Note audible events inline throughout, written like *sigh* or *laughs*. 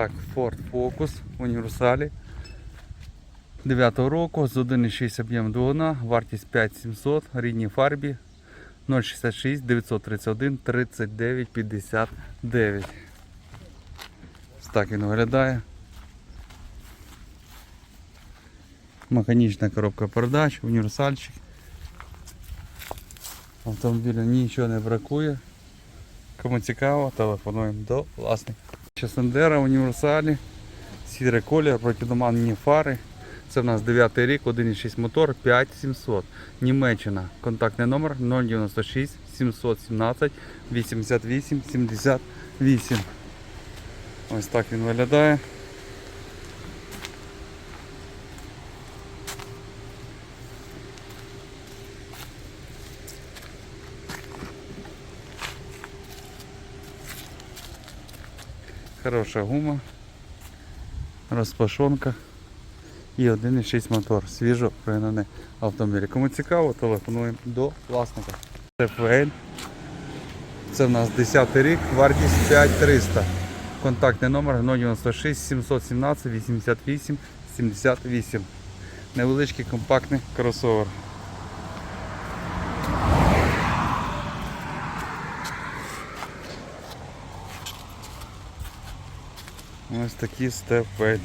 Так, Ford Focus універсалі 9 року з 1,6 об'єм двигуна, вартість 5700, рідній фарбі 066 931 39 59. Ось так він виглядає. Механічна коробка передач, універсальчик. Автомобілю нічого не бракує. Кому цікаво, телефонуємо до власника. Сандера в універсалі. Сірий колір, протидоманні фари. Це в нас 9 рік, 1,6 мотор, 5700. Німеччина. Контактний номер 096 717 88 78. Ось так він виглядає. Хороша гума, розпашонка і 1,6 мотор. Свіжо пригнаний автомобіль. Кому цікаво, телефонуємо до власника. Це ФВЛ. Це в нас 10 рік, вартість 5300. Контактний номер 096 717 88 78. Невеличкий компактний кросовер. Ось такі степель.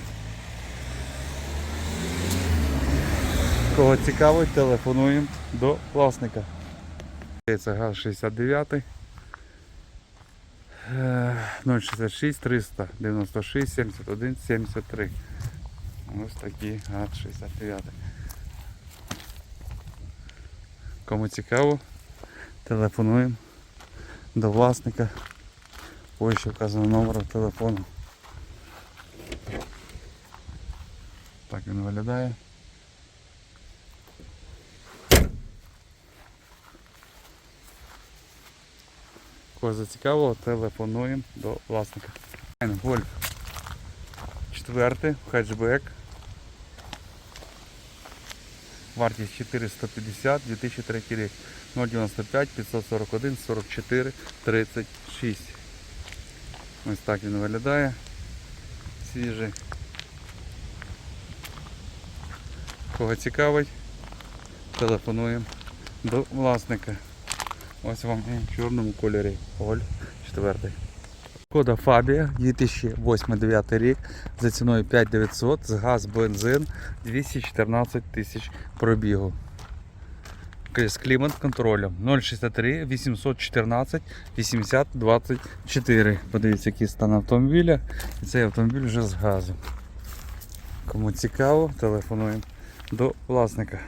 Кого цікавить, телефонуємо до власника. Це газ 69. Е, 066 396 71 73. Ось такий газ 69. Кому цікаво, телефонуємо до власника. Ось що вказано номер телефону. Так він виглядає. Кого зацікавило, телефонуємо до власника. Гольф. Четвертий, хетчбек. Вартість 450, 2003 рік. 095 541 44 36. Ось так він виглядає. Свіжий. Кого цікавить, телефонуємо до власника. Ось вам і в чорному кольорі. Голь 4. Кода Фабія 2008-2009 рік за ціною 5900 з газ бензин 214 тисяч пробігу. З клімат контролем 063 814 80 24. Подивіться, який стан автомобіля. І цей автомобіль вже з газом. Кому цікаво, телефонуємо до власника.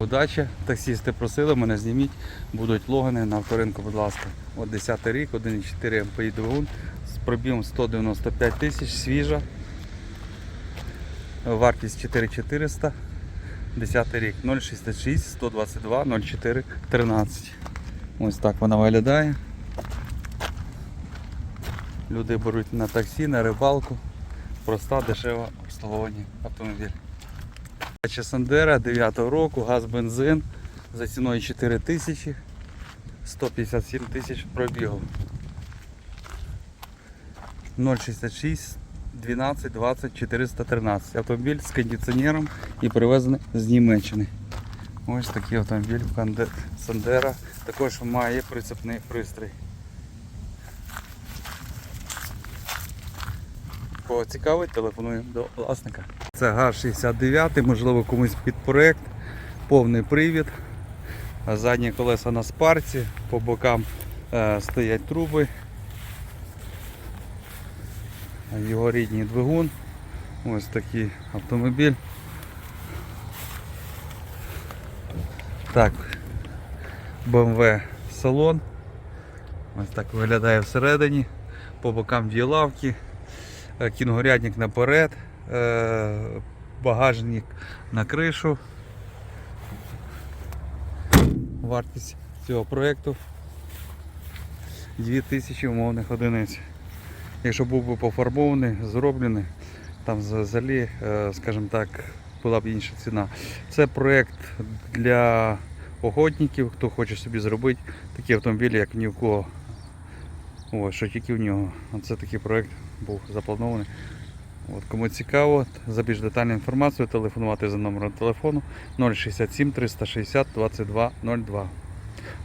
Удачі, таксісти просили мене зніміть, будуть логани на авторинку, будь ласка. От 10 рік, 1,4 МПІ двигун з пробігом 195 тисяч, свіжа. Вартість 4400. 10 рік 066 122 04 13. Ось так вона виглядає. Люди беруть на таксі, на рибалку. Проста, дешева обслуговування автомобіль. Сандера 9 року, газ бензин за ціною 4 тисячі, 157 тисяч пробігу. 066 12 20 413. Автомобіль з кондиціонером і привезений з Німеччини. Ось такий автомобіль Сандера. Також має прицепний пристрій. Кого телефонуємо до власника. Це ГАЗ-69, можливо комусь під проект, повний привід. Задні колеса на спарці, по бокам е, стоять труби. Його рідний двигун. Ось такий автомобіль. Так, BMW салон. Ось так виглядає всередині. По бокам дві лавки, е, кінгурядник наперед, багажник на кришу. Вартість цього проєкту 2000 умовних одиниць. Якщо був би пофарбований, зроблений, там взагалі, е, скажімо так, була б інша ціна. Це проєкт для охотників, хто хоче собі зробити такі автомобілі, як ні в кого. Ось, що тільки в нього. Оце такий проєкт був запланований. От, кому цікаво, за більш детальну інформацію телефонувати за номером телефону 067 360 22 02.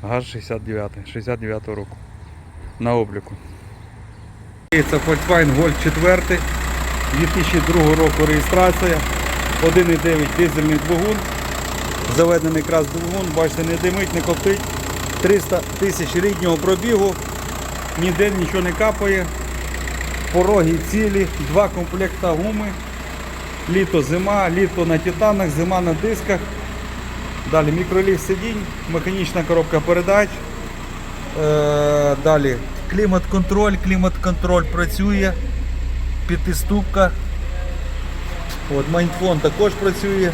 ГАЗ 69, 69 року. На обліку. Це Volkswagen Golf 4, 2002 року реєстрація, 1,9 дизельний двигун, заведений якраз двигун, бачите, не димить, не коптить, 300 тисяч ріднього пробігу, ніде нічого не капає, пороги цілі, два комплекта гуми, літо зима, літо на титанах, зима на дисках. Далі мікроліфт сидінь, механічна коробка передач. Е, далі клімат-контроль, клімат-контроль працює, п'ятиступка. Майнфон також працює.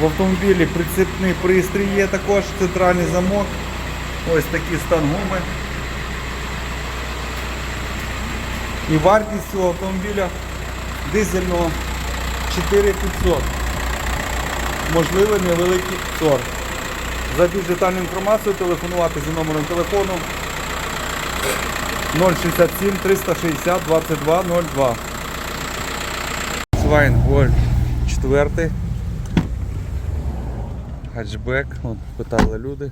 В автомобілі прицепний пристрій є також, центральний замок. Ось такий стан гуми. І вартість цього автомобіля дизельного 4500. Можливий невеликий торг. За більш детальну інформацію телефонувати за номером телефону 067 360 22 02. Свайн Гольф 4. Хатчбек. От питали люди,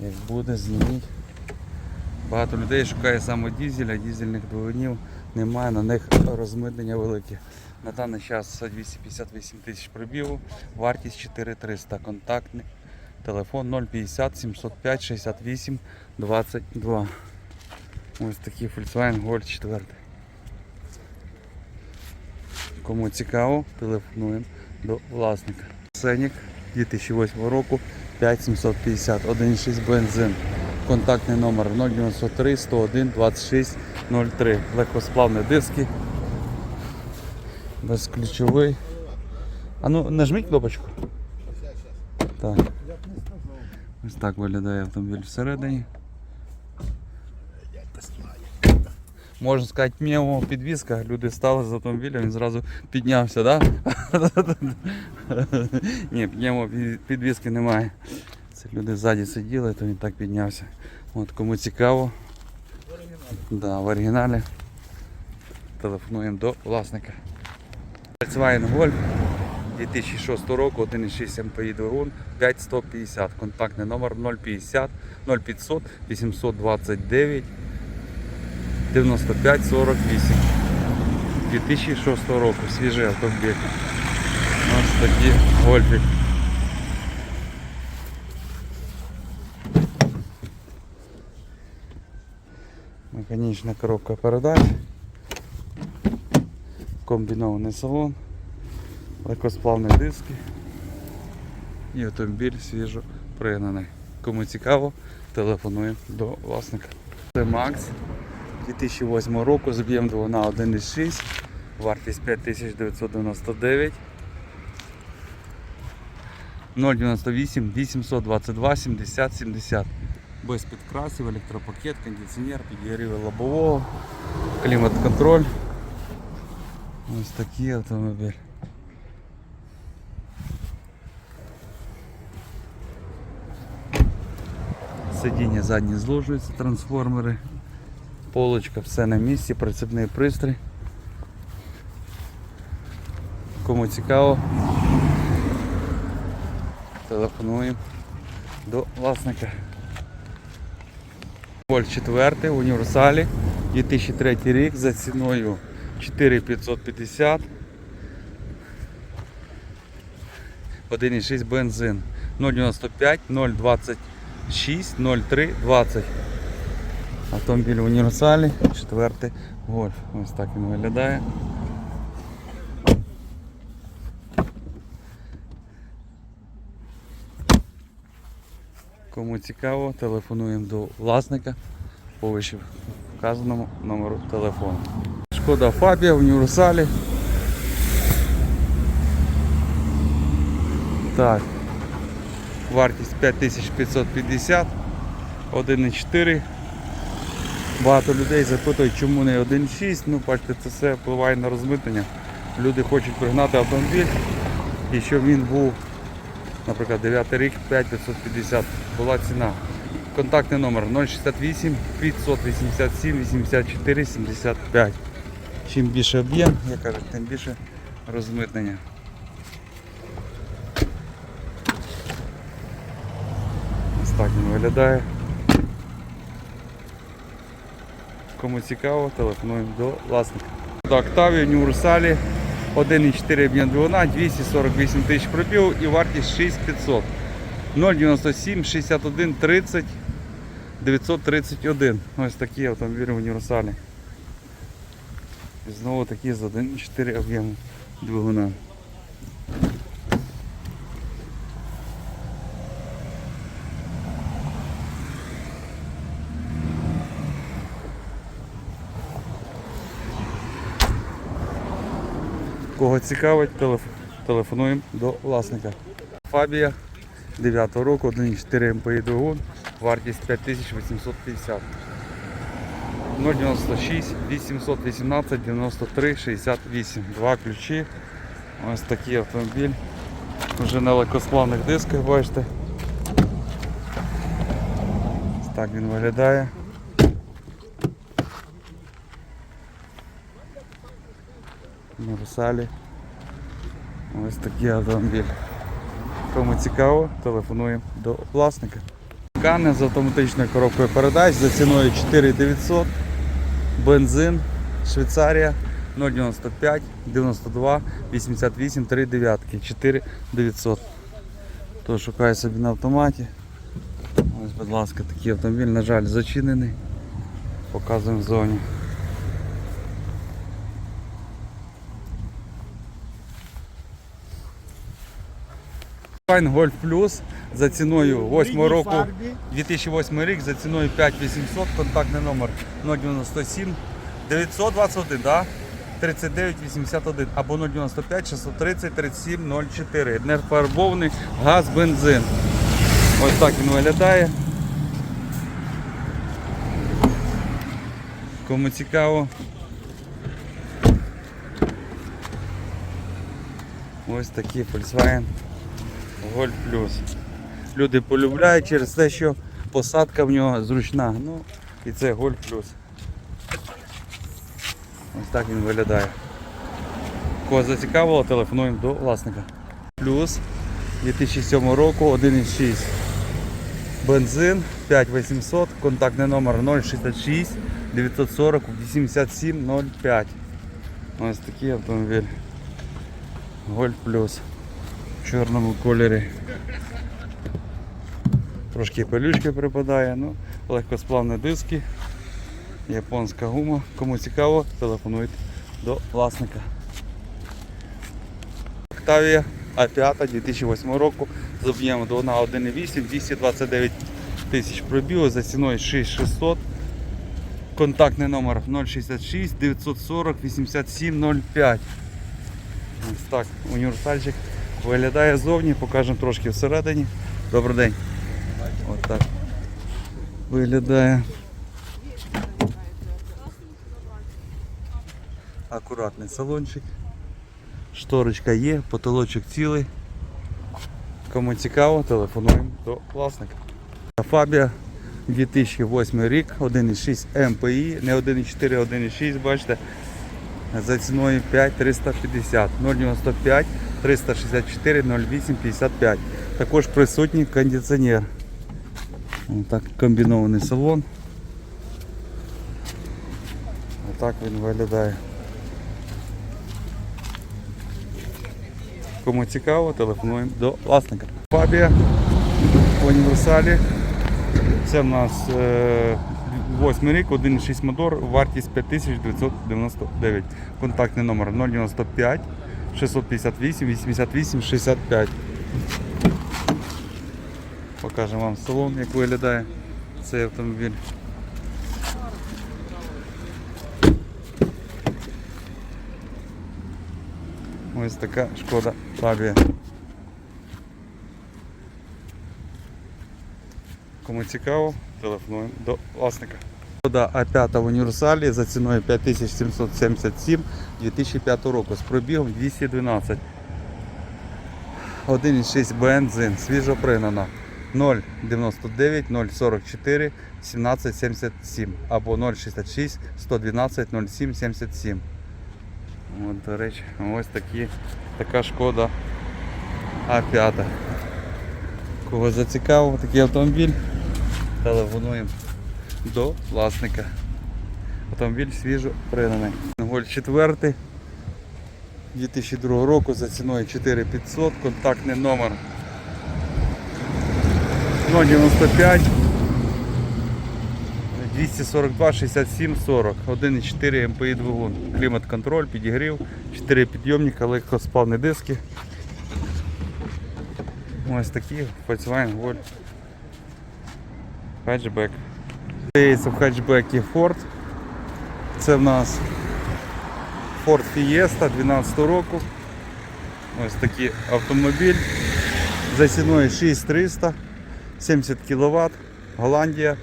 як буде, зніміть. Багато людей шукає саме дізеля, дізельних двигунів немає, на них розмитнення велике. На даний час 258 тисяч пробігу, вартість 4300, контактний телефон 050 705 68 22. Ось такий Volkswagen Golf 4. Кому цікаво, телефонуємо до власника. Сенік 2008 року 5750 1.6 бензин. Контактний номер 093 101 26 03. Легкосплавні диски. Безключовий. А ну нажміть кнопочку. Так. Ось так виглядає автомобіль всередині. Можна сказати, м'ямо підвізка, люди стали з автомобіля, він зразу піднявся, так? Да? *laughs* Ні, пневмо підвізки немає. Це люди ззаді сиділи, то він так піднявся. От кому цікаво. В Да, в оригіналі. Телефонуємо до власника. Volkswagen Golf 2006 року, 1,6 МПІ двигун, 5150. Контактний номер 050 0500 829 95 48. 2006 року. Свіжий автомобіль. Ось такий гольфік. Механічна коробка передач. Комбінований салон. Легкосплавні диски. І автомобіль свіжо пригнаний. Кому цікаво, телефонуємо до власника. Це Макс 2008 року з об'єм двигуна 1,6, вартість 5999. 098 822 70 70. Без підкрасів, електропакет, кондиціонер, підігріви лобового, клімат-контроль. Ось такий автомобіль. Сидіння задні зложуються, трансформери, полочка, все на місці, прицепний пристрій. Кому цікаво, телефонуємо до власника. Воль 4 в універсалі 2003 рік за ціною 4550. 1,6 бензин 095 026 03 20. Автомобіль в універсалі, 4 гольф. Ось так він виглядає. Кому цікаво, телефонуємо до власника по вище вказаному номеру телефону. Шкода Фабія в універсалі. Так. Вартість 5550, 1,4. Багато людей запитують, чому не 1,6. Ну, бачите, це все впливає на розмитнення. Люди хочуть пригнати автомобіль і щоб він був, наприклад, 9 рік 5550 була ціна. Контактний номер 068 587 84 75. Чим більше об'єм, я кажу, тим більше розмитнення. Ось так він виглядає. Кому цікаво, телефонуємо до власника. До Octavia Універсалі 1,4 об'єм двигуна, 248 тисяч пробігу і вартість 6500. 097 61 30 931. Ось такі автомобілі універсалі. І знову такі з 1,4 об'єму двигуна. Кого цікавить, телеф- телефонуємо до власника. Фабія 9 року, 1,4 МПІ двигун, вартість 5850. 096 818 93 68. Два ключі. Ось такий автомобіль. Вже на легкосплавних дисках, бачите. Так він виглядає. Універсалі. Ось такий автомобіль. Кому цікаво, телефонуємо до власника. Кане з автоматичною коробкою передач за ціною 4900. Бензин, Швейцарія 095 92 88 39 4900. Хто шукає собі на автоматі. Ось, будь ласка, такий автомобіль, на жаль, зачинений. Показуємо в зоні. Fine Golf Plus за ціною 8 року 2008 рік за ціною 5800, контактний номер 097 921, да? 3981 або 095 630 37 04. Нефарбований газ, бензин. Ось так він виглядає. Кому цікаво. Ось такий Volkswagen Golf Plus. Люди полюбляють через те, що посадка в нього зручна. Ну і це Golf Plus. Ось так він виглядає. Кого зацікавило, телефонуємо до власника. Плюс 2007 року 1,6. Бензин 5800, контактний номер 066 940 87 05. Ось такий автомобіль. Golf Plus чорному кольорі. Трошки пилючки припадає, ну, легкосплавні диски, японська гума. Кому цікаво, телефонуйте до власника. Octavia A5 2008 року з об'ємом 1.8, 229 тисяч пробігу за ціною 6600. Контактний номер 066 940 87 05. Ось так, універсальчик виглядає ззовні, покажемо трошки всередині. Добрий день. Ось так виглядає. Акуратний салончик. Шторочка є, потолочок цілий. Кому цікаво, телефонуємо до власника. Фабія 2008 рік, 1,6 МПІ, не 1,4, а 1,6, бачите, за ціною 5350 095 364 08 55. Також присутній кондиціонер. Так комбінований салон. Отак він виглядає. Кому цікаво, телефонуємо до власника. Фабія в універсалі. Це в нас е, 8 рік, 1,6 мотор, вартість 5999. Контактний номер 095 658 88 65. Покажемо вам салон, як виглядає цей автомобіль. Ось така шкода Фабія. Кому цікаво, телефонуємо до власника. Шкода А5 в універсалі за ціною 5777 2005 року з пробігом 212. 1,6 бензин, свіжо пригнана. 099 044 1777 або 066 112 07 77. От, до речі, ось такі, така шкода А5. Кого зацікавив такий автомобіль, телефонуємо до власника. Автомобіль свіжо пригнаний. Голь 4 2002 року за ціною 4500, контактний номер 095 242 67 40 1,4 МПІ двигун. Клімат контроль, підігрів, 4 підйомника, легкоспавні диски. Ось такі Volkswagen Golf. Хетчбек. Здається в хетчбекі Ford. Це в нас Ford Fiesta 12 року. Ось такий автомобіль. За ціною 6300, 70 кВт, Голландія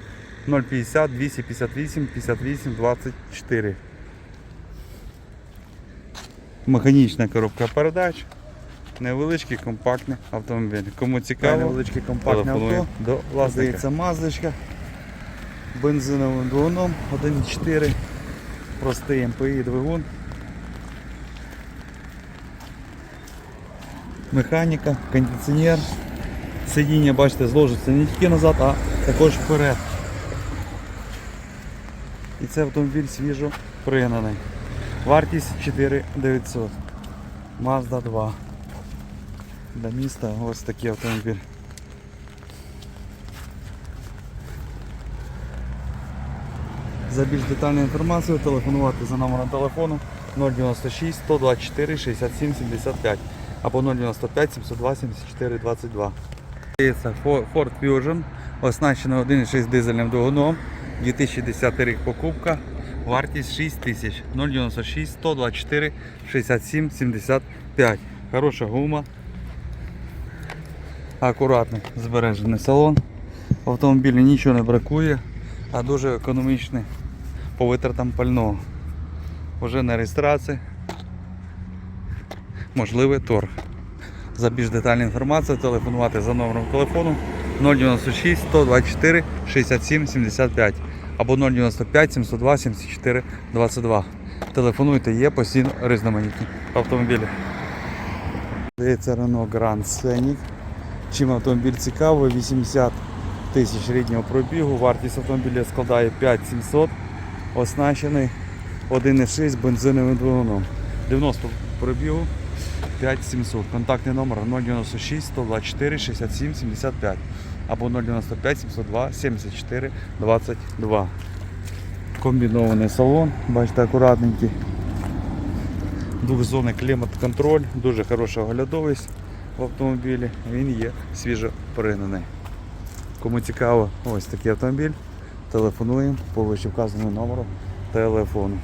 050 258 58 24. Механічна коробка передач. Невеличкий компактний автомобіль. Кому цікаво, Невеличке компактне авто. до власника. Мазочка. Бензиновим двигуном 1.4. Простий МПІ двигун. Механіка, кондиціонер. Сидіння, бачите, зложиться не тільки назад, а також вперед. І це автомобіль свіжо пригнаний. Вартість 4900. Mazda 2. Для міста ось такий автомобіль. За більш детальною інформацією телефонувати за номером телефону 096 124 67 75 або 095 702 74 22. Це Ford Fusion, оснащена 1,6 дизельним двигуном, 2010 рік покупка, вартість 6 тисяч, 096 124 67 75. Хороша гума, акуратний збережений салон. В автомобілі нічого не бракує, а дуже економічний по витратам пального. Уже на реєстрації можливий торг. За більш детальну інформацію телефонувати за номером телефону 096 124 67 75 або 095 702 74 22. Телефонуйте, є постійно різноманітні автомобілі. Здається, Renault Grand Scenic. Чим автомобіль цікавий, 80 тисяч ріднього пробігу, вартість автомобіля складає 5700, оснащений 1,6 бензиновим двигуном. 90 пробігу 5700. Контактний номер 096 124 67 75 або 095 702 74 22. Комбінований салон, бачите, акуратненький. Двохзонний клімат-контроль, дуже хороша оглядовість в автомобілі. Він є свіжо пригнаний. Кому цікаво ось такий автомобіль, телефонуємо по вищевказаному номеру телефону.